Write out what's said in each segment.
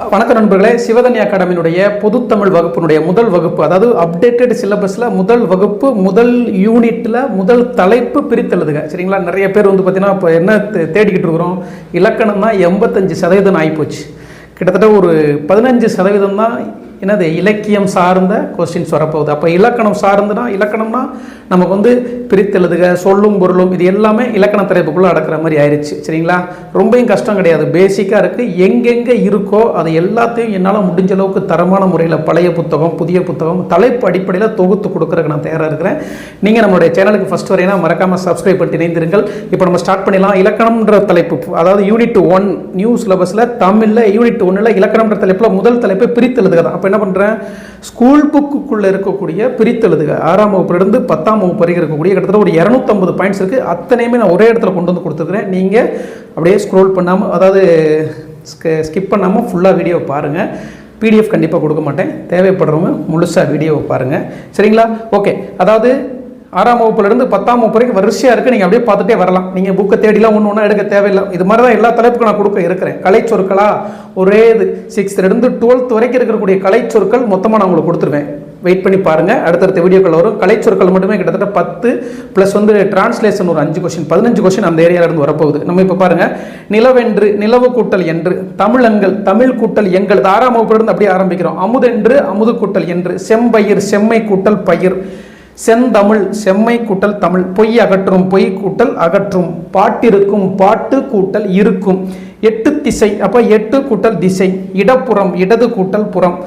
வணக்க நண்பர்களே. சிவதனி அகாடமியினுடைய பொதுத்தமிழ் வகுப்பினுடைய முதல் வகுப்பு அதாவது அப்டேட்டட் சிலபஸில் முதல் வகுப்பு முதல் யூனிட்டில் முதல் தலைப்பு பிரித்தெழுதுக. சரிங்களா? நிறைய பேர் வந்து பார்த்தீங்கன்னா இப்போ என்ன தேடிக்கிட்டு இருக்கிறோம். இலக்கணம் தான் எண்பத்தஞ்சு சதவீதம் ஆகிப்போச்சு கிட்டத்தட்ட ஒரு பதினஞ்சு சதவீதம் தான் என்னது இலக்கியம் சார்ந்த கொஸ்டின்ஸ் வரப்போகுது. அப்போ இலக்கணம் சார்ந்துனா இலக்கணம்னா நமக்கு வந்து பிரித்தெழுதுக சொல்லும் பொருளும் இது எல்லாமே இலக்கண தலைப்புக்குள்ளே அடக்கிற மாதிரி ஆயிடுச்சு சரிங்களா? ரொம்பவும் கஷ்டம் கிடையாது. பேசிக்காக இருக்குது எங்கெங்கே இருக்கோ அது எல்லாத்தையும் என்னால் முடிஞ்ச அளவுக்கு தரமான முறையில் பழைய புத்தகம் புதிய புத்தகம் தலைப்பு அடிப்படையில் தொகுத்து கொடுக்குறதுக்கு நான் தயாராக இருக்கிறேன். நீங்கள் நம்மளுடைய சேனலுக்கு ஃபஸ்ட் வரையினா மறக்காமல் சப்ஸ்கிரைப் பண்ணிட்டு இணைந்திருங்கள். இப்போ நம்ம ஸ்டார்ட் பண்ணிடலாம். இலக்கணம்ன்ற தலைப்பு அதாவது யூனிட் ஒன் நியூ சிலபஸில் தமிழில் யூனிட் ஒன்றில் இலக்கணம்ன்ற தலைப்பில் முதல் தலைப்பு பிரித்தெழுதுக தான். அப்போ என்ன பண்ணுறேன் ஸ்கூல் புக்குக்குள்ளே இருக்கக்கூடிய பிரித்தெழுதுக ஆறாம் வகுப்புலேருந்து பத்தாம் வகுப்பு வரைக்கும் இருக்கக்கூடிய கிட்டத்தட்ட ஒரு இரநூத்தம்பது பாயிண்ட்ஸ் இருக்குது அத்தனையுமே நான் ஒரே இடத்துல கொண்டு வந்து கொடுத்துருக்குறேன். நீங்கள் அப்படியே ஸ்க்ரோல் பண்ணாமல் அதாவது ஸ்கிப் பண்ணாமல் ஃபுல்லாக வீடியோ பாருங்கள் பிடிஎஃப் கண்டிப்பாக கொடுக்க மாட்டேன். தேவைப்படுறவங்க முழுசாக வீடியோவை பாருங்கள் சரிங்களா? ஓகே அதாவது ஆறாம் வகுப்புலேருந்து பத்தாம் வகுப்பு வரைக்கும் வரிசையாக இருக்குது நீங்கள் அப்படியே பார்த்துட்டே வரலாம். நீங்கள் புக்கை தேடிலாம் ஒன்று ஒன்றா எடுக்க தேவையில்லை. இது மாதிரி தான் எல்லா தலைப்புக்கும் நான் கொடுக்க இருக்கிறேன். கலை சொற்களாக ஒரே இது. சிக்ஸ்த்லேருந்து டுவெல்த் வரைக்கும் இருக்கக்கூடிய கலை சொற்கள் மொத்தமாக நான் உங்களுக்கு கொடுத்துருவேன். வெயிட் பண்ணி பாருங்கள் அடுத்தடுத்த வீடியோக்கள் வரும். கலை சொற்கள் மட்டுமே கிட்டத்தட்ட பத்து ப்ளஸ் வந்து டிரான்ஸ்லேஷன் ஒரு அஞ்சு கொஷின் பதினஞ்சு கொஸ்டின் அந்த ஏரியாவிலேருந்து வரப்போகுது. நம்ம இப்போ பாருங்கள் நிலவென்று நிலவு கூட்டல் என்று தமிழங்கள் தமிழ் கூட்டல் எங்கள். ஆறாம் வகுப்புலேருந்து அப்படியே ஆரம்பிக்கிறோம். அமுதென்று அமுது கூட்டல் என்று. செம்பயிர் செம்மை கூட்டல் பயிர். செந்தமிழ் செம்மை கூட்டல் தமிழ். பொய் அகற்றும் பொய் கூட்டல் அகற்றும். பாட்டிருக்கும் பாட்டு கூட்டல் இருக்கும். எட்டு திசை அப்போ எட்டு கூட்டல் திசை. இடப்புறம் இடது கூட்டல் புறம்.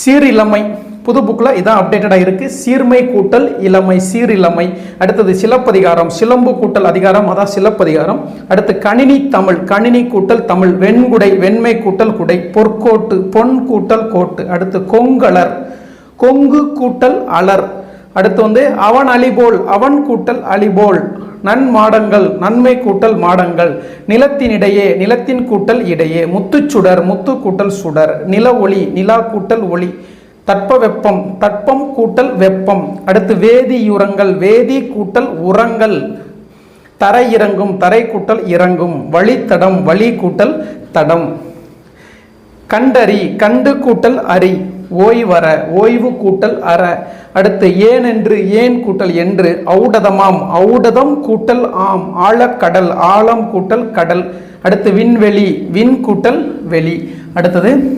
சீரிழமை புது புக்கில் இதான் அப்டேட்டடாக இருக்குது சீர்மை கூட்டல் இளமை சீரிழமை. அடுத்தது சிலப்பதிகாரம் சிலம்பு கூட்டல் அதிகாரம் அதான் சிலப்பதிகாரம். அடுத்து கணினி தமிழ் கணினி கூட்டல் தமிழ். வெண்குடை வெண்மை கூட்டல் குடை. பொற்கோட்டு பொன் கூட்டல் கோட்டு. அடுத்து கொங்கலர் கொங்கு கூட்டல் அலர். அடுத்து வந்து அவன் அலிபோல் அவன் கூட்டல் அலிபோல் நன்மாடங்கள் நன்மை கூட்டல் மாடங்கள். நிலத்தினிடையே நிலத்தின் கூட்டல் இடையே. முத்துச்சுடர் முத்து கூட்டல் சுடர். நில ஒளி நிலா கூட்டல் ஒளி. தட்ப வெப்பம் தட்பம் கூட்டல் வெப்பம். அடுத்து வேதியுரங்கள் வேதி கூட்டல் உரங்கள். தரை இறங்கும் தரை கூட்டல் இறங்கும். வழித்தடம் வழி கூட்டல் தடம். கண்டறி கண்டு கூட்டல் அரி. ஓய்வர ஓய்வு கூட்டல் அற. அடுத்து ஏன் என்று ஏன் கூட்டல் என்று. ஔடதமாம் ஔடதம் கூட்டல் ஆம். ஆழக்கடல் ஆழம் கூட்டல் கடல். அடுத்து விண்வெளி விண் கூட்டல் வெளி. அடுத்தது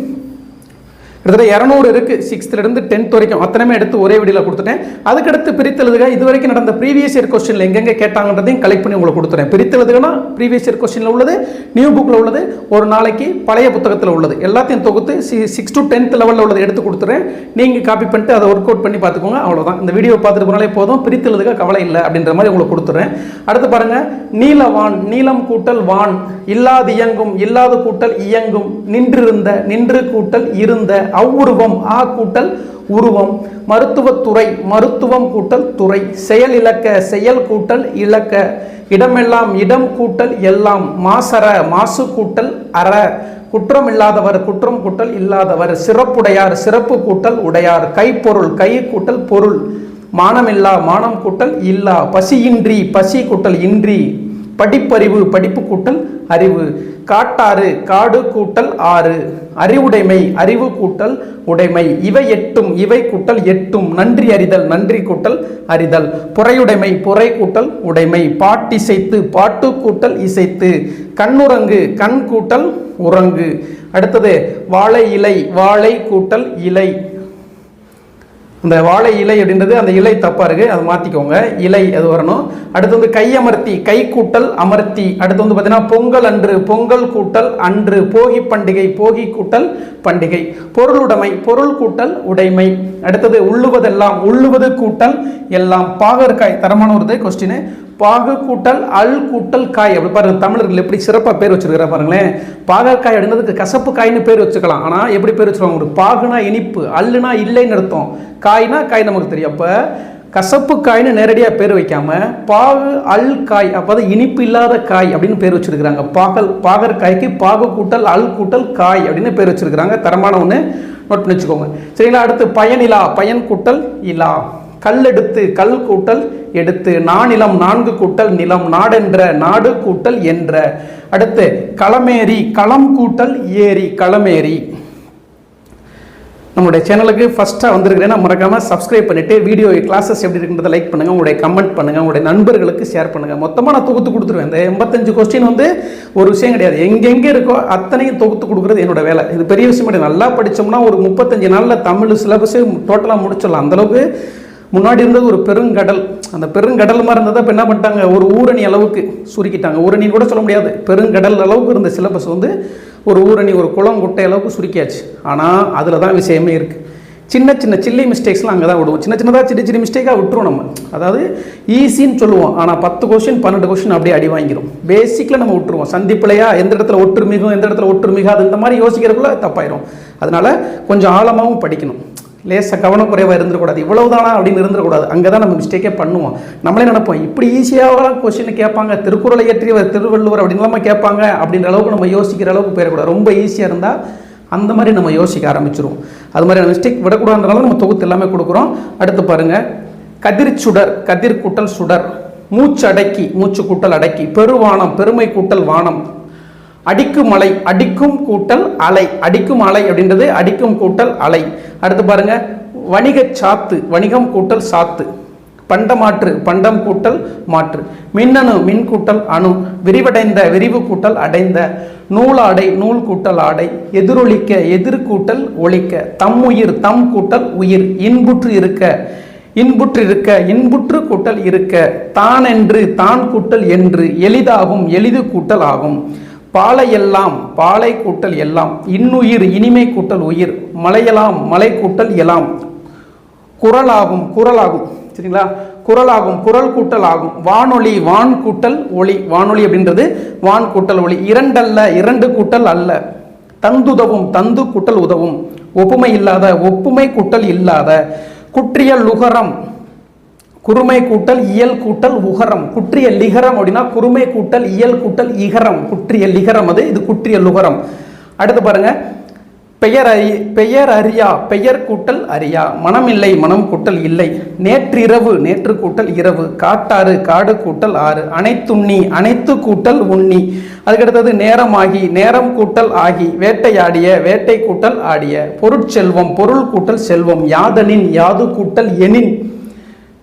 கிட்டத்தட்ட இரநூறு இருக்குது சிக்ஸ்த்லேருந்து டென்த் வரைக்கும் அத்தனையுமே எடுத்து ஒரே வீடியோவில் கொடுத்துட்டேன். அதுக்கடுத்து பிரித்தெழுதுக இது வரைக்கும் நடந்த ப்ரீவியஸ் இயர் கொஸ்டினில் எங்கெங்கே கேட்டாங்கன்றதையும் கலெக்ட் பண்ணி உங்களுக்கு கொடுத்துறேன். பிரித்தெழுதுகனா ப்ரீவியஸ் இயர் கொஸ்டினில் உள்ளது நியூ புக்கில் உள்ளது ஒரு நாளைக்கு பழைய புத்தகத்தில் உள்ளது. எல்லாத்தையும் தொகுத்து சிக்ஸ் டு டென்த் லெவலில் உள்ளது எடுத்து கொடுத்துறேன். நீங்கள் காப்பி பண்ணிட்டு அதை ஒர்க் அவுட் பண்ணி பார்த்துக்கோங்க. அவ்வளோதான் இந்த வீடியோ பார்த்துட்டு போனாலே போதும். பிரித்தெழுதுக கவலை இல்லை அப்படின்ற மாதிரி உங்களுக்கு கொடுத்துறேன். அடுத்து பாருங்க நீலவான் நீலம் கூட்டல் வான் இல்லாது இயங்கும் இல்லாது கூட்டல் இயங்கும் நின்றிருந்த நின்று கூட்டல் இருந்த அவ்வுருவம் ஆ கூட்டல் உருவம் மருத்துவத்துறை மருத்துவம் கூட்டல் துறை செயல் இலக்க செயல் கூட்டல் இலக்க இடமெல்லாம் இடம் கூட்டல் எல்லாம் மாசர மாசு கூட்டல் அற குற்றம் இல்லாதவர் குற்றம் கூட்டல் இல்லாதவர் சிறப்புடையார் சிறப்பு கூட்டல் உடையார் கைப்பொருள் கை கூட்டல் பொருள் மானமில்லா மானம் கூட்டல் இல்லா பசியின்றி பசி கூட்டல் இன்றி படிப்பறிவு படிப்பு கூட்டல் அறிவு. காட்டாறு காடு கூட்டல் ஆறு. அறிவுடைமை அறிவு கூட்டல் உடைமை. இவை எட்டும் இவை கூட்டல் எட்டும். நன்றி அறிதல் நன்றி கூட்டல் அறிதல். புறையுடைமை புறை கூட்டல் உடைமை. பாட்டிசைத்து பாட்டு கூட்டல் இசைத்து. கண்ணுறங்கு கண் கூட்டல் உறங்கு. அடுத்தது வாழை இலை வாழை கூட்டல் இலை. அந்த வாழை இலை அப்படின்றது அந்த இலை தப்பாக இருக்குது அதை மாற்றிக்கோங்க இலை அது வரணும். அடுத்து வந்து கையமர்த்தி கை கூட்டல் அமர்த்தி. அடுத்து வந்து பார்த்தீங்கன்னா பொங்கல் அன்று பொங்கல் கூட்டல் அன்று போகி பண்டிகை போகி கூட்டல் பண்டிகை. பொருளுடைமை பொருள் கூட்டல் உடைமை. அடுத்தது உள்ளுவதெல்லாம் உள்ளுவது கூட்டல் எல்லாம். பாகற்காய் தரமான ஒரு கொஸ்டின் பாகு கூட்டல் அல் கூட்டல் காய். அப்படி பாருங்க தமிழர்கள் எப்படி சிறப்பாக பேர் வச்சிருக்கிறா பாருங்களேன். பாகற்காய் அப்படின்றதுக்கு கசப்பு காய்னு பேர் வச்சுக்கலாம். ஆனால் எப்படி பேர் வச்சுருவாங்க? ஒரு பாகுனா இனிப்பு அல்லுனா இல்லைன்னு அர்த்தம். காய்னா காய் நமக்கு தெரியும். அப்போ கசப்பு காய்னு நேரடியாக பேர் வைக்காம பாகு அல் காய் அப்போ இனிப்பு இல்லாத காய் அப்படின்னு பேர் வச்சிருக்கிறாங்க. பாகல் பாகற்காய்க்கு பாகு கூட்டல் அல் கூட்டல் காய் அப்படின்னு பேர் வச்சிருக்கிறாங்க. தரமான ஒன்று நோட் பண்ணி வச்சுக்கோங்க. சரிங்களா அடுத்து பயனிலா பயன் கூட்டல் இலா. கல் எடுத்து கல் கூட்டல் எடுத்து நானிலம் நான்கு கூட்டல் நிலம் நாடென்ற நாடு கூட்டல் என்ற. அடுத்து களமேரி களம் கூட்டல் ஏரி களமேரி நம்மளுடைய சேனலுக்கு ஃபஸ்ட்டாக வந்திருக்கிறேன்னா மறக்காமல் சப்ஸ்கிரைப் பண்ணிவிட்டு வீடியோ கிளாஸஸ் எப்படி இருக்குன்றதை லைக் பண்ணுங்கள் உங்களுடைய கமெண்ட் பண்ணுங்கள் உங்களுடைய நண்பர்களுக்கு ஷேர் பண்ணுங்கள் மொத்தமாக நான் தொகுத்து கொடுத்துருவேன். இந்த எண்பத்தஞ்சு கொஸ்டின் வந்து ஒரு விஷயம் கிடையாது. எங்கெங்கே இருக்கோ அத்தனையும் தொகுத்து கொடுக்குறது என்னோட வேலை. இது பெரிய விஷயம் கிடையாது. நல்லா படித்தோம்னா ஒரு முப்பத்தஞ்சு நாளில் தமிழ் சிலபஸே டோட்டலாக முடிச்சிடலாம். அந்தளவுக்கு முன்னாடி இருந்தது ஒரு பெருங்கடல். அந்த பெருங்கடல் மாதிரி இருந்ததை இப்போ என்ன பண்ணிட்டாங்க? ஒரு ஊரணி அளவுக்கு சுருக்கிட்டாங்க. ஊரணின்னு கூட சொல்ல முடியாது. பெருங்கடல் அளவுக்கு இருந்த சிலபஸ் வந்து ஒரு ஊரணி ஒரு குளம் குட்டை அளவுக்கு சுருக்கியாச்சு. ஆனால் அதில் தான் விஷயமே இருக்குது சின்ன சின்ன சில்லி மிஸ்டேக்ஸ்லாம் அங்கே தான் விடுவோம். சின்ன சின்னதாக சின்ன சின்ன மிஸ்டேக்காக விட்டுருவோம் நம்ம. அதாவது ஈஸின்னு சொல்லுவோம். ஆனால் பத்து கொஸ்டின் பன்னெண்டு கொஸ்டின் அப்படியே அடி வாங்கிடும் பேசிக்கில் நம்ம விட்டுருவோம். சந்திப்பிலையா எந்த இடத்துல ஒற்றுமிகும் எந்த இடத்துல ஒற்றுமிகாது இந்த மாதிரி யோசிக்கிறதுக்குள்ள தப்பாயிரும். அதனால் கொஞ்சம் ஆழமாகவும் படிக்கணும். லேசாக கவனக்குறைவாக இருந்துடக்கூடாது இவ்வளவுதானா அப்படின்னு இருந்துடக்கூடாது அங்கே தான் நம்ம மிஸ்டேக்கே பண்ணுவோம். நம்மளே நினைப்போம் இப்படி ஈஸியாக கொஸ்டின் கேட்பாங்க. திருக்குறளை இயற்றியவர் திருவள்ளுவர் அப்படின்லாம் கேட்பாங்க. அப்படின்ற அளவுக்கு நம்ம யோசிக்கிற அளவுக்கு போயிடக்கூடாது. ரொம்ப ஈஸியாக இருந்தால் அந்த மாதிரி நம்ம யோசிக்க ஆரம்பிச்சிருவோம். அது மாதிரியான மிஸ்டேக் விடக்கூடாதுனால நம்ம தொகுத்து எல்லாமே கொடுக்குறோம். அடுத்து பாருங்கள் கதிர் சுடர் கதிர் கூட்டல் சுடர். மூச்சு அடக்கி மூச்சு கூட்டல் அடக்கி. பெருவானம் பெருமை கூட்டல் வானம். அடிக்கும் அலை அடிக்கும் கூட்டல் அலை. அடிக்கும் அலை அப்படின்றது அடிக்கும் கூட்டல் அலை. அடுத்து பாருங்க வணிக சாத்து வணிகம் கூட்டல் சாத்து. பண்டமாற்று பண்டம் கூட்டல் மாற்று. மின்னணு மின் கூட்டல் அணு. விரிவடைந்த விரிவு கூட்டல் அடைந்த. நூலாடை நூல் கூட்டல் ஆடை. எதிரொலிக்க எதிர் கூட்டல் ஒழிக்க தம் உயிர் தம் கூட்டல் உயிர். இன்புற்று இருக்க இன்புற்று இருக்க இன்புற்று கூட்டல் இருக்க. தான் என்று தான் கூட்டல் என்று. எளிதாகும் எளிது கூட்டல் ஆகும். பாலை எல்லாம் பாலை கூட்டல் எல்லாம் இன்னுயிர் இனிமை கூட்டல் உயிர் மலையெல்லாம் மலை கூட்டல் எலாம். குரலாகும் குரலாகும் சரிங்களா? குரலாகும் குரல் கூட்டல் ஆகும் வானொலி வான் கூட்டல் ஒளி. வானொலி அப்படின்றது வான் கூட்டல் ஒளி. இரண்டல்ல இரண்டு கூட்டல் அல்ல. தந்துதவும் தந்து கூட்டல் உதவும். ஒப்புமை இல்லாத ஒப்புமை கூட்டல் இல்லாத. குற்றிய லுகரம் குறுமை கூட்டல் இயல் கூட்டல் உகரம். குற்றிய லிகரம் அப்படின்னா குறுமை கூட்டல் இயல் கூட்டல் இகரம். குற்றிய லிகரம் அது இது குற்றிய லுகரம். அடுத்து பாருங்க. பெயர் அறி பெயர் அறியா பெயர் கூட்டல் அறியா. மனம் இல்லை மனம் கூட்டல் இல்லை. நேற்றிரவு நேற்று கூட்டல் இரவு. காட்டாறு காடு கூட்டல் ஆறு. அனைத்துண்ணி அனைத்து கூட்டல் உண்ணி. அதுக்கடுத்தது நேரமாகி நேரம் கூட்டல் ஆகி. வேட்டையாடிய வேட்டை கூட்டல் ஆடிய. பொருட்செல்வம் பொருள் கூட்டல் செல்வம். யாதனின் யாது கூட்டல் எனின்.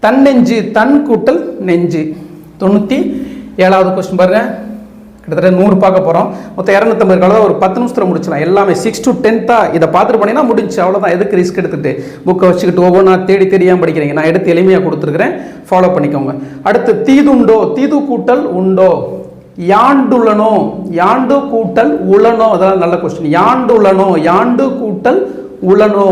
தன் நெஞ்சு தன் கூட்டல் நெஞ்சு. தொண்ணூற்றி ஏழாவது கொஸ்டின் பாருங்க. கிட்டத்தட்ட நூறு பார்க்க போகிறோம் மொத்தம் இரநூத்தம்பது கலவை ஒரு பத்து நிமிஷத்தில் முடிச்சிடலாம். எல்லாமே சிக்ஸ் டு டென்த்தாக இதை பார்த்துட்டு போனீங்கன்னா முடிஞ்சு. அவ்வளோதான் எதுக்கு ரிஸ்க் எடுத்துகிட்டு புக்கை வச்சுக்கிட்டு ஒவ்வொன்றா தேடி தெரியாமல் படிக்கிறீங்க? நான் எடுத்து எளிமையாக கொடுத்துருக்குறேன். ஃபாலோ பண்ணிக்கோங்க. அடுத்து தீதுண்டோ தீது கூட்டல் உண்டோ? யாண்டுலனோ யாண்டு கூட்டல் உளனோ? அதெல்லாம் நல்ல கொஸ்டின் யாண்டுலனோ யாண்டு கூட்டல் உளனோ?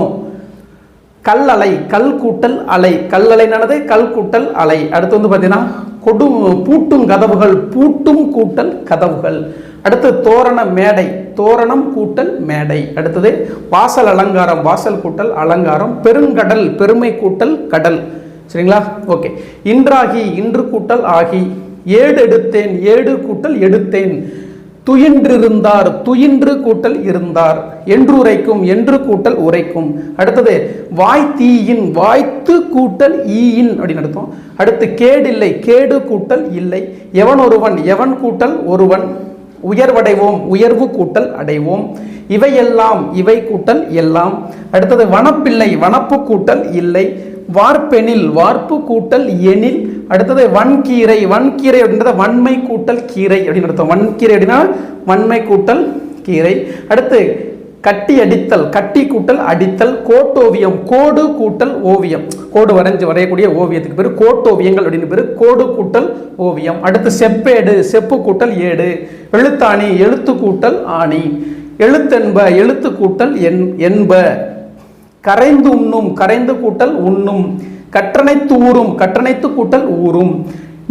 கல் அலை கல் கூட்டல் அலை. கல் அலைனானது கல் கூட்டல் அலை. அடுத்து வந்து பார்த்தீங்கன்னா கொடும் பூட்டும் கதவுகள் பூட்டும் கூட்டல் கதவுகள். அடுத்து தோரண மேடை தோரணம் கூட்டல் மேடை. அடுத்தது வாசல் அலங்காரம் வாசல் கூட்டல் அலங்காரம். பெருங்கடல் பெருமை கூட்டல் கடல். சரிங்களா? ஓகே. இன்றாகி இன்று கூட்டல் ஆகி. ஏடு எடுத்தேன் ஏடு கூட்டல் எடுத்தேன். துயின்றிருந்தார் துயின்று கூட்டல் இருந்தார். என்று உரைக்கும் என்று கூட்டல் உரைக்கும். அடுத்தது வாய் தீயின் வாய்த்து கூட்டல் ஈயின் அப்படின்னு அடுத்தோம் அடுத்து கேடில்லை கேடு கூட்டல் இல்லை. எவன் ஒருவன் எவன் கூட்டல் ஒருவன்? உயர்வடைவோம் உயர்வு கூட்டல் அடைவோம். இவையெல்லாம் இவை கூட்டல் எல்லாம். அடுத்தது வனப்பில்லை வனப்பு கூட்டல் இல்லை. வார்ப்பெனில் வார்ப்பு கூட்டல் எனில். அடுத்தது வன்கீரை வன்கீரை அப்படின்றத வன்மை கூட்டல் கீரை அப்படின்னு அர்த்தம். வன்கீரை அப்படின்னா வன்மை கூட்டல் கீரை. அடுத்து கட்டி அடித்தல் கட்டி கூட்டல் அடித்தல் கோட்டோவியம் கோடு கூட்டல் ஓவியம். கோடு வரைஞ்சு வரையக்கூடிய ஓவியத்துக்கு பேர் கோட்டோவியங்கள் அப்படின்னு பேர் கோடு கூட்டல் ஓவியம். அடுத்து செப்பேடு செப்பு கூட்டல் ஏடு. எழுத்தாணி எழுத்து கூட்டல் ஆணி. எழுத்தென்ப எழுத்து கூட்டல் என் என்ப. கரைந்து உண்ணும் கரைந்து கூட்டல் உண்ணும். கற்றனைத்து ஊறும் கற்றனைத்து கூட்டல் ஊறும்.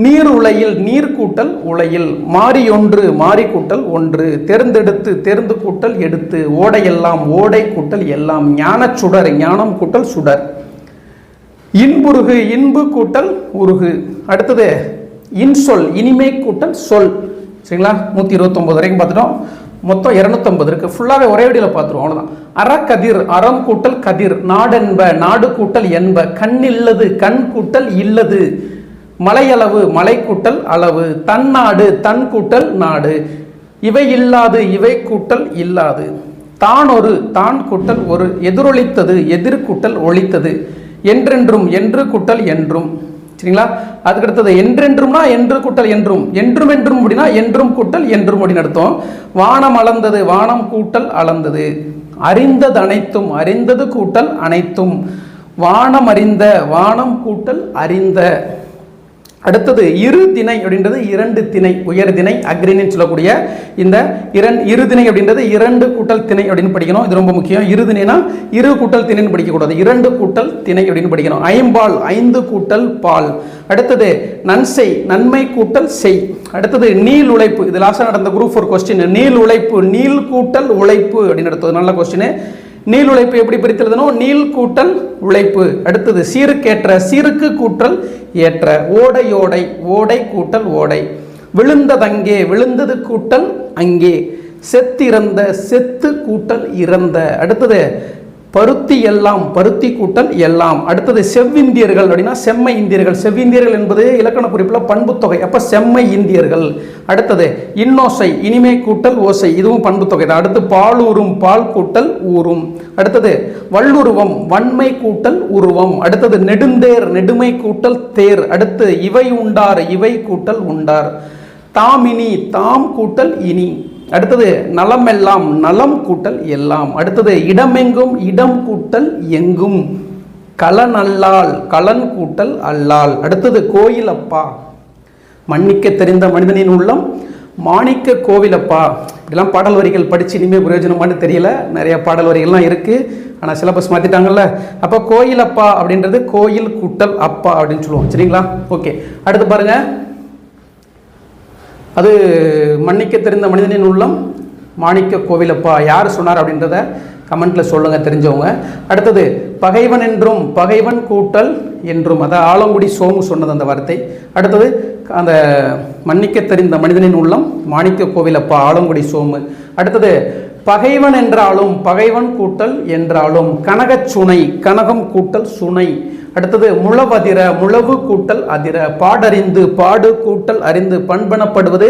நீர் உலையில் நீர் கூட்டல் உலையில் மாறி ஒன்று மாறி கூட்டல் ஒன்று. தேர்ந்தெடுத்து தேர்ந்து கூட்டல் எடுத்து ஓடையெல்லாம் ஓடை கூட்டல் எல்லாம் ஞானச் சுடர் ஞானம் கூட்டல் சுடர். இன்புருகு இன்பு கூட்டல் உருகு. அடுத்தது இன்சொல் இனிமை கூட்டல் சொல். சரிங்களா? நூற்றி இருபத்தொம்பது வரைக்கும் பார்த்துட்டோம். மொத்தம் இரநூத்தம்பது இருக்கு. ஃபுல்லாகவே ஒரே வடியில் பார்த்துருவோம். அவ்வளோதான் அறக்கதிர் அறம் கூட்டல் கதிர் நாடென்ப நாடு கூட்டல் என்ப கண் இல்லது கண் கூட்டல் இல்லது. மலையளவு மலை கூட்டல் அளவு. தன் நாடு தன் கூட்டல் நாடு. இவை இல்லாது இவை கூட்டல் இல்லாது. தான் ஒரு தான் கூட்டல் ஒரு. எதிரொலித்தது எதிர் கூட்டல் ஒழித்தது. என்றென்றும் என்று கூட்டல் என்றும். சரிங்களா? அதுக்கு அடுத்தது என்றென்றும்னா என்று கூட்டல் என்றும். என்றும் என்றும் அப்படின்னா என்றும் கூட்டல் என்றும் அப்படின்னு அர்த்தம். வானம் அளந்தது வானம் கூட்டல் அளந்தது. அறிந்தது அனைத்தும் அறிந்தது கூட்டல் அனைத்தும். வானம் அறிந்த வானம் கூட்டல் அறிந்த. அடுத்தது இரு திணை அப்படின்றது இரண்டு திணை உயர் திணை அக்ரின்னு சொல்லக்கூடிய இந்த இரண் இரு திணை அப்படின்றது இரண்டு கூட்டல் திணை அப்படின்னு படிக்கணும். இது ரொம்ப முக்கியம். இரு திணைனா இரு கூட்டல் திணைன்னு படிக்கக்கூடாது. இரண்டு கூட்டல் திணை அப்படின்னு படிக்கணும். ஐம்பால் ஐந்து கூட்டல் பால். அடுத்தது நன்செய் நன்மை கூட்டல் செய். அடுத்தது நீல் உழைப்பு. இது லாஸ்டாக நடந்த குரூப் ஃபோர் கொஸ்டின் நீல் உழைப்பு நீல் கூட்டல் உழைப்பு அப்படின்னு அடுத்தது. நல்ல கொஸ்டின் நீல் உழைப்பு எப்படி பிரித்தெழுதணும்? நீள் கூட்டல் உழைப்பு. அடுத்தது சீருக்கேற்ற சீருக்கு கூட்டல் ஏற்ற. ஓடையோடை ஓடை ஓடை கூட்டல் ஓடை. விழுந்ததங்கே விழுந்தது கூட்டல் அங்கே. செத்திறந்த செத்து கூட்டல் இறந்த. அடுத்தது பருத்தி எல்லாம் பருத்தி கூட்டல் எல்லாம். அடுத்தது செவ்விந்தியர்கள் அப்படின்னா செம்மை இந்தியர்கள். செவ்விந்தியர்கள் என்பது இலக்கண குறிப்பில் பண்புத்தொகை. அப்போ செம்மை இந்தியர்கள். அடுத்தது இன்னோசை இனிமை கூட்டல் ஓசை. இதுவும் பண்புத்தொகை தான். அடுத்து பாலூரும் பால் கூட்டல் ஊரும். அடுத்தது வல்லுருவம் வன்மை கூட்டல் உருவம். அடுத்தது நெடுந்தேர் நெடுமை கூட்டல் தேர். அடுத்து இவை உண்டார் இவை கூட்டல் உண்டார். தாமினி தாம் கூட்டல் இனி. அடுத்தது நலமெல்லாம் நலம் கூட்டல் எல்லாம். அடுத்தது இடமெங்கும் இடம் கூட்டல் எங்கும். கலன் அல்லால் கலன் கூட்டல் அல்லால். அடுத்தது கோயிலப்பா. மன்னிக்க தெரிந்த மனிதனின் உள்ளம் மாணிக்க கோவிலப்பா. இப்படிலாம் பாடல் வரிகள் படித்து இனிமேல் பிரயோஜனமானு தெரியல. நிறைய பாடல் வரிகள்லாம் இருக்குது ஆனால் சிலபஸ் மாற்றிட்டாங்கல்ல அப்போ கோயிலப்பா அப்படின்றது கோயில் கூட்டல் அப்பா அப்படின்னு சொல்லுவோம். சரிங்களா? ஓகே. அடுத்து பாருங்கள் அது மன்னிக்க தெரிந்த மனிதனின் உள்ளம் மாணிக்க கோவிலப்பா யார் சொன்னார் அப்படின்றத கமெண்ட்டில் சொல்லுங்கள் தெரிஞ்சவங்க. அடுத்தது பகைவன் என்றும் பகைவன் கூட்டல் என்றும் அதான் ஆலங்குடி சோமு சொன்னது அந்த வார்த்தை. அடுத்தது அந்த மன்னிக்க தெரிந்த மனிதனின் உள்ளம் மாணிக்க கோவிலப்பா ஆலங்குடி சோமு. அடுத்தது பகைவன் என்றாலும் பகைவன் கூட்டல் என்றாலும் கனகச் சுனை கனகம் கூட்டல் சுனை. அடுத்தது முழவதிர முழவு கூட்டல் அதிர. பாடறிந்து பாடு கூட்டல் அறிந்து பண்பனப்படுவது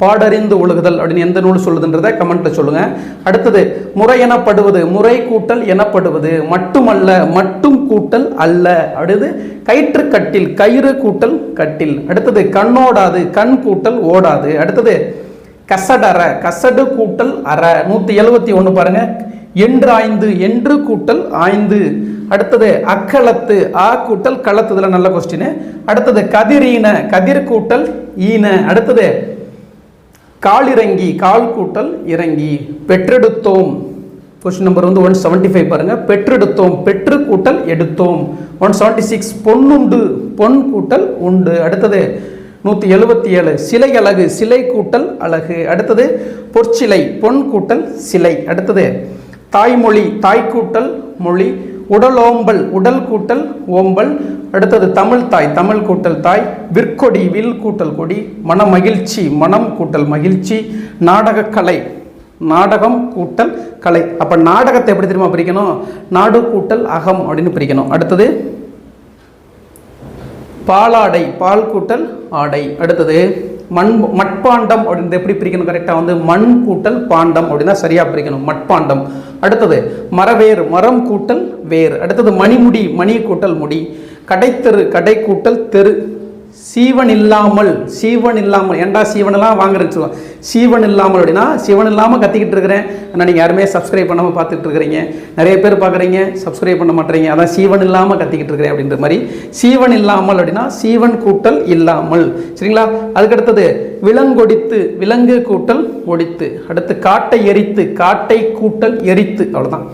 பாடறிந்து ஒழுகுதல் அப்படின்னு எந்த நூல் சொல்லுதுன்றதை கமெண்ட்ல சொல்லுங்க. அடுத்தது முறை எனப்படுவது முறை கூட்டல் எனப்படுவது. மட்டுமல்ல மட்டும் கூட்டல் அல்ல. அடுத்து கயிற்று கட்டில் கயிறு கூட்டல் கட்டில். அடுத்தது கண்ணோடாது கண் கூட்டல் ஓடாது. அடுத்தது கசடற கசடு கூட்டல் அற. நூற்றி எழுபத்தி ஒன்று பாருங்க. என்று ஆய்ந்து என்று கூட்டல் ஆய்ந்து. அடுத்தது அக்களத்து ஆ கூட்டல் களத்து நல்ல கொஸ்டின் அடுத்தது கதிரீன கதிர் கூட்டல் ஈன. அடுத்தது காலிறங்கி கால் கூட்டல் இறங்கி. பெற்றெடுத்தோம். கொஸ்டின் நம்பர் வந்து ஒன் செவன்ட்டி ஃபைவ் பாருங்கள் பெற்றெடுத்தோம் பெற்று கூட்டல் எடுத்தோம். ஒன் செவன்ட்டி சிக்ஸ் பொன்னுண்டு பொன் கூட்டல் உண்டு. அடுத்தது நூற்றி எழுபத்தி ஏழு சிலை அழகு சிலை கூட்டல் அழகு. அடுத்தது பொற்சிலை பொன் கூட்டல் சிலை. அடுத்தது தாய்மொழி தாய் கூட்டல் மொழி. உடலோம்பல் உடல் கூட்டல் ஓம்பல். அடுத்தது தமிழ் தாய் தமிழ் கூட்டல் தாய். விற்கொடி வில் கூட்டல் கொடி. மன மகிழ்ச்சி மனம் கூட்டல் மகிழ்ச்சி. நாடகக்கலை நாடகம் கூட்டல் கலை. அப்போ நாடகத்தை எப்படி தெரியுமா பிரிக்கணும்? நாடு கூட்டல் அகம் அப்படின்னு பிரிக்கணும். அடுத்தது பாலாடை பால் கூட்டல் ஆடை. அடுத்தது மண் மட்பாண்டம் அப்படின்னு எப்படி பிரிக்கணும் கரெக்டாக வந்து மண் கூட்டல் பாண்டம் அப்படின்னா சரியாக பிரிக்கணும் மட்பாண்டம். அடுத்தது மரவேர் மரம் கூட்டல் வேர் அடுத்தது மணிமுடி மணி கூட்டல் முடி. கடைத்தெரு கடை கூட்டல் தெரு. சீவன் இல்லாமல் சீவன் இல்லாமல் ஏன்டா சீவனெல்லாம் வாங்குறேன்னு சொல்லுவான் சீவன் இல்லாமல் அப்படின்னா சிவன் இல்லாமல் கத்திக்கிட்டு இருக்கிறேன். ஆனால் நீங்கள் யாருமே சப்ஸ்கிரைப் பண்ணாமல் பார்த்துட்டு இருக்கிறீங்க. நிறைய பேர் பார்க்குறீங்க சப்ஸ்கிரைப் பண்ண மாட்டேறீங்க. அதான் சீவன் இல்லாமல் கத்திக்கிட்டு இருக்கிறேன் அப்படின்ற மாதிரி. சீவன் இல்லாமல் அப்படின்னா சீவன் கூட்டல் இல்லாமல். சரிங்களா? அதுக்கடுத்தது விலங்கொடித்து விலங்கு கூட்டல் ஒடித்து. அடுத்து காட்டை எரித்து காட்டை கூட்டல் எரித்து. அவ்வளோதான்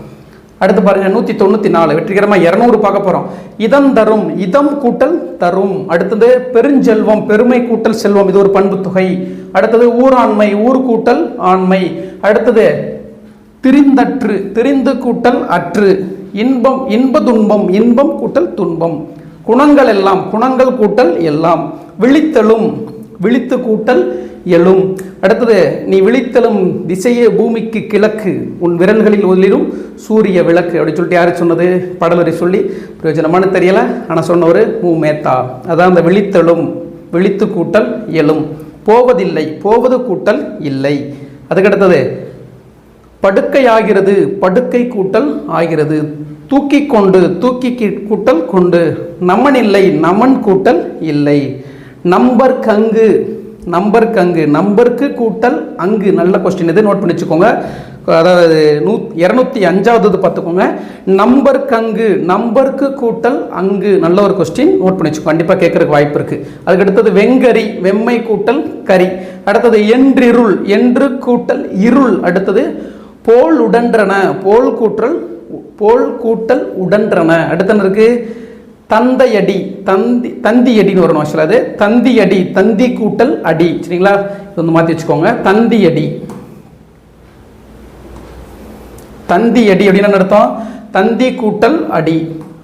அடுத்து பாருங்க நூற்றி தொண்ணூற்றி நாலு வெற்றிகரமாக இரநூறு பார்க்க போகிறோம் இதம் தரும் இதம் கூட்டல் தரும். அடுத்தது பெருஞ்செல்வம் பெருமை கூட்டல் செல்வம். இது ஒரு பண்பு தொகை. அடுத்தது ஊராண்மை ஊர் கூட்டல் ஆண்மை. அடுத்தது திரிந்தற்று திரிந்து கூட்டல் அற்று. இன்பம் இன்ப துன்பம் இன்பம் கூட்டல் துன்பம். குணங்கள் எல்லாம் குணங்கள் கூட்டல் எல்லாம். விழித்தலும் விழித்து கூட்டல் எழும். அடுத்தது நீ விழித்தலும் திசையே பூமிக்கு கிழக்கு உன் விரல்களில் ஒளிரும் சூரிய விளக்கு. அப்படின்னு சொல்லிட்டு யாரு சொன்னது? படலரை சொல்லி பிரயோஜனமான தெரியல. ஆனால் சொன்னவர் மூ. மேத்தா. அதான் அந்த விழித்தலும் விழித்து கூட்டல் எழும். போவதில்லை போவது கூட்டல் இல்லை. அதுக்கடுத்தது படுக்கையாகிறது படுக்கை கூட்டல் ஆகிறது. தூக்கி கொண்டு தூக்கி கூட்டல் கொண்டு. நமன் இல்லை நமன் கூட்டல் இல்லை. நம்பர் கங்கு நம்பர் கங்கு நம்பருக்கு கூட்டல் அங்கு. நல்ல கொஸ்டின் இது நோட் பண்ணி வச்சுக்கோங்க. அதாவது நூ இரநூத்தி அஞ்சாவது பார்த்துக்கோங்க. நம்பர் கங்கு நம்பருக்கு கூட்டல் அங்கு. நல்ல ஒரு கொஸ்டின் நோட் பண்ணி வச்சுக்கோங்க கண்டிப்பாக கேட்கறதுக்கு வாய்ப்பு இருக்குது அதுக்கு அடுத்தது வெங்கரி வெம்மை கூட்டல் கரி அடுத்தது என்றிருள் என்று கூட்டல் இருள். அடுத்தது போல் உடன்றன போல் கூற்றல் போல் கூட்டல் உடன்றன. அடுத்தன இருக்குது தந்தையடி தந்தி தந்தியடின்னு வரணும் ஆக்சுவலாக அது தந்தியடி தந்தி கூட்டல் அடி. சரிங்களா? இது வந்து மாற்றி வச்சுக்கோங்க. தந்தியடி. தந்தியடி அப்படின்னு அர்த்தம்? தந்தி கூட்டல் அடி.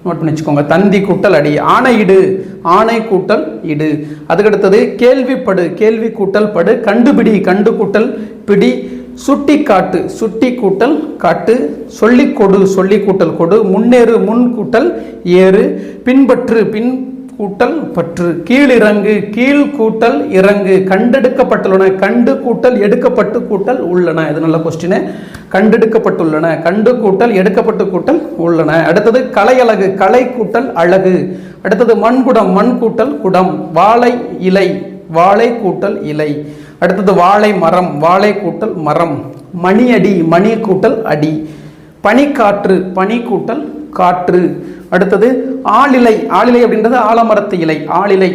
நோட் பண்ணி வச்சுக்கோங்க. தந்தி கூட்டல் அடி. ஆணையிடு. ஆணை கூட்டல் இடு. அதுக்கடுத்தது கேள்விப்படு. கேள்வி கூட்டல் படு. கண்டுபிடி. கண்டு கூட்டல் பிடி. சுட்டி காட்டு சுட்டி கூட்டல் காட்டு சொல்லிக் கொடு சொல்லி கூட்டல் கொடு முன்னேறு முன் கூட்டல் ஏறு பின்பற்று பின் கூட்டல் பற்று கீழிறங்கு கீழ் கூட்டல் இறங்கு கண்டெடுக்கப்பட்டுள்ளன கண்டு கூட்டல் எடுக்கப்பட்டு கூட்டல் உள்ளன. இது நல்ல கொஸ்டின் கண்டெடுக்கப்பட்டுள்ளன கண்டு கூட்டல் எடுக்கப்பட்டு கூட்டல் உள்ளன. அடுத்தது கலை அழகு கலை கூட்டல் அழகு. அடுத்தது மண்குடம் மண் கூட்டல் குடம். வாழை இலை வாழை கூட்டல் இலை. அடுத்தது வாழை மரம் வாழை கூட்டல் மரம். மணியடி மணி கூட்டல் அடி. பனிக்காற்று பனி கூட்டல் காற்று. அடுத்தது ஆளிலை ஆளிலை அப்படின்றது ஆலமரத்து இலை ஆளிலை.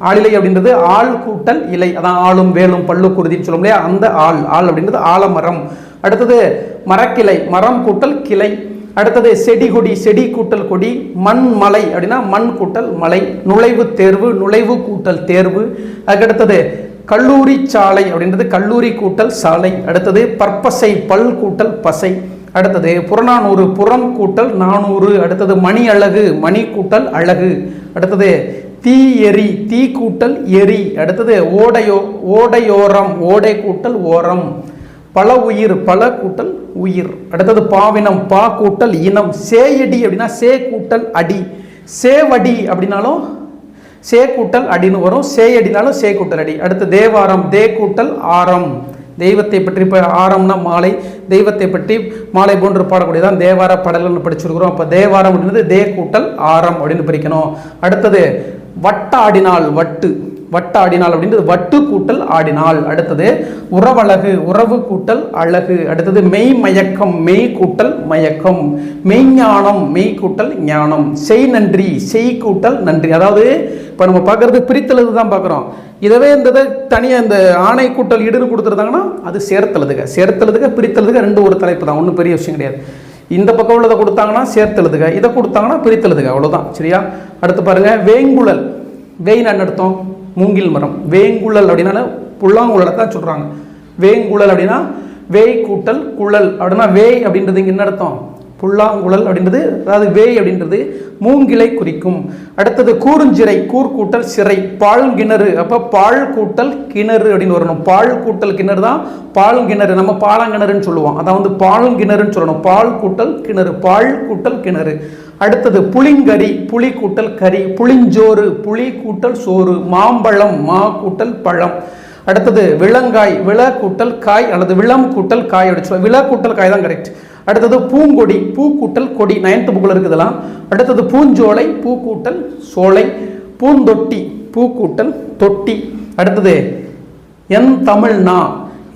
ஆளிலை அப்படின்றது ஆள் கூட்டல் இலை. அதான் ஆளும் வேலும் பல்லு குருதின்னு சொல்லும் இல்லையா? அந்த ஆள் ஆள் அப்படின்றது ஆலமரம். அடுத்தது மரக்கிளை மரம் கூட்டல் கிளை. அடுத்தது செடி கொடி செடி கூட்டல் கொடி. மண் மலை அப்படின்னா மண் கூட்டல் மலை. நுழைவு தேர்வு நுழைவு கூட்டல் தேர்வு. அதுக்கடுத்தது கல்லூரி சாலை அப்படின்றது கல்லூரி கூட்டல் சாலை அடுத்தது பற்பசை பல் கூட்டல் பசை அடுத்தது புறநானூறு புறம் கூட்டல் நானூறு அடுத்தது மணி அழகு மணி கூட்டல் அழகு அடுத்தது தீ எரி தீ கூட்டல் எரி அடுத்தது ஓடையோ ஓடையோரம் ஓடை கூட்டல் ஓரம் பல உயிர் பல கூட்டல் உயிர் அடுத்தது பாவினம் பா கூட்டல் இனம் சேயடி அப்படின்னா சே கூட்டல் அடி சேவடி அப்படின்னாலும் சே கூட்டல் அடின்னு வரும். சே அடினாலும் சே கூட்டல் அடி. அடுத்து தேவாரம் தே கூட்டல் ஆரம். தெய்வத்தை பற்றி இப்போ ஆரம்னா மாலை. தெய்வத்தை பற்றி மாலை போன்று பாடக்கூடியதான் தேவார பாடல்கள்னு படிச்சிருக்கிறோம். அப்போ தேவாரம் அப்படின்றது தே கூட்டல் ஆரம் அப்படின்னு பிரிக்கணும். அடுத்தது வட்ட ஆடினால் வட்டு. வட்ட ஆடினால் அப்படின்றது வட்டு கூட்டல் ஆடினால். அடுத்தது உறவழகு உறவு கூட்டல் அழகு. அடுத்தது மெய் மயக்கம் மெய் கூட்டல் மயக்கம். மெய்ஞானம் மெய் கூட்டல் ஞானம். செய் நன்றி செய் கூட்டல் நன்றி. அதாவது இப்போ நம்ம பார்க்கறது பிரித்தலது தான் பார்க்குறோம். இதவே இந்த இதை தனியாக இந்த ஆணை கூட்டல் இடுன்னு கொடுத்துருந்தாங்கன்னா அது சேர்த்தலதுக சேர்த்தலதுக பிரித்தலதுக ரெண்டு ஒரு தலைப்பு தான். ஒன்றும் பெரிய விஷயம் கிடையாது. இந்த பக்கம் உள்ளதை கொடுத்தாங்கன்னா சேர்த்தெழுதுக. இதை கொடுத்தாங்கன்னா பிரித்தெழுதுக. அவ்வளோதான் சரியா? அடுத்து பாருங்கள் வேங்குழல். வெயின் அன்னர்த்தம் மூங்கில் மரம். வேங்குழல் அப்படின்னா புல்லாங்குழலை தான் சொல்கிறாங்க வேங்குழல் அப்படின்னா வேய் கூட்டல் குழல். அப்படின்னா வேய் அப்படின்றது இங்கே என்ன அர்த்தம்? புல்லாங்குழல் அப்படின்றது அதாவது வேய் அப்படின்றது மூங்கிலை குறிக்கும். அடுத்தது கூறுஞ்சிறை கூர்கூட்டல் சிறை பால் கிணறு. அப்போ பால் கூட்டல் கிணறு அப்படின்னு வரணும். பால் கூட்டல் கிணறு தான் பால் கிணறு. நம்ம பாலங்கிணறுன்னு சொல்லுவோம். அதான் வந்து பால் கிணறுன்னு சொல்லணும். பால் கூட்டல் கிணறு பால் கூட்டல் கிணறு. அடுத்தது புளிங்கறி புளி கூட்டல் கறி புளிஞ்சோறு புளி கூட்டல் சோறு மாம்பழம் மா கூட்டல் பழம். அடுத்தது விலங்காய் விள கூட்டல் காய் அல்லது விளம் கூட்டல் காய் அப்படி சொல்லுவாங்க. விள கூட்டல் காய் தான் கரெக்ட் அடுத்தது பூங்கொடி பூ கூட்டல் கொடி நைன்த் புக்கில் இருக்குதெல்லாம் அடுத்தது பூஞ்சோலை பூ கூட்டல் சோலை பூந்தொட்டி பூ கூட்டல் தொட்டி. அடுத்தது என் தமிழ்னா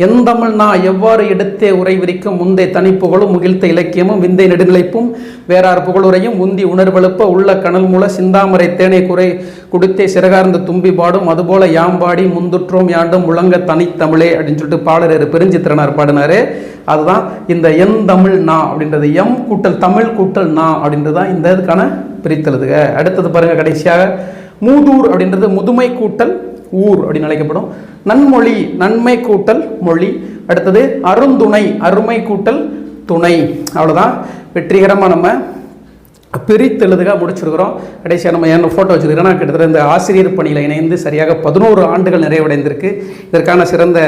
எந்தமிழ் தமிழ்னா எவ்வாறு எடுத்தே உரை விரிக்கும் முந்தை தனிப்புகழும் முகிழ்த்த இலக்கியமும் விந்தை நெடுநிலைப்பும் வேறார் புகழுரையும் உந்தி உணர்வெழுப்ப உள்ள கணல் மூல சிந்தாமரை தேனை குறை குடித்தே சிறகார்ந்த தும்பி பாடும் அதுபோல யாம்பாடி முந்துற்றோம் யாண்டும் முழங்க தனித்தமிழே அப்படின்னு சொல்லிட்டு பாடலர் பெருஞ்சித்திரனார் பாடினாரு. அதுதான் இந்த என் தமிழ் நா அப்படின்றது எம் கூட்டல் தமிழ் கூட்டல் நா அப்படின்றது தான் இந்த இதுக்கான பிரித்தெழுதுக. அடுத்தது பாருங்க கடைசியாக மூதூர் அப்படின்றது முதுமை கூட்டல் ஊர் அப்படின்னு அழைக்கப்படும். நன்மொழி நன்மை கூட்டல் மொழி. அடுத்தது அருந்துணை அருமை கூட்டல் துணை. அவ்வளோதான் வெற்றிகரமாக நம்ம பிரித்தெழுதுகாக முடிச்சிருக்கிறோம். கடைசியாக நம்ம என்ன ஃபோட்டோ வச்சுருக்கிறோன்னா கிட்டத்தட்ட இந்த ஆசிரியர் பணியில் இணைந்து சரியாக பதினோரு ஆண்டுகள் நிறைவடைந்திருக்கு. இதற்கான சிறந்த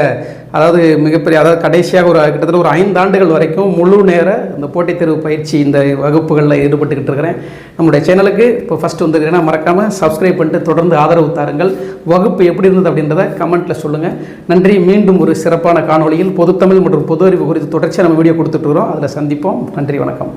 அதாவது மிகப்பெரிய அதாவது கடைசியாக ஒரு கிட்டத்தட்ட ஒரு ஐந்து ஆண்டுகள் வரைக்கும் முழு நேர இந்த போட்டித் தேர்வு பயிற்சி இந்த வகுப்புகளில் ஈடுபட்டுக்கிட்டு இருக்கிறேன். நம்முடைய சேனலுக்கு இப்போ ஃபஸ்ட் வந்துருக்கிறேன்னா மறக்காமல் சப்ஸ்கிரைப் பண்ணிட்டு தொடர்ந்து ஆதரவு தாருங்கள். வகுப்பு எப்படி இருந்தது அப்படின்றத கமெண்ட்டில் சொல்லுங்கள் நன்றி. மீண்டும் ஒரு சிறப்பான காணொளியில் பொதுத்தமிழ் மற்றும் பொது அறிவு குறித்து தொடர்ச்சியாக நம்ம வீடியோ கொடுத்துட்டு இருக்கிறோம். அதில் சந்திப்போம். நன்றி. வணக்கம்.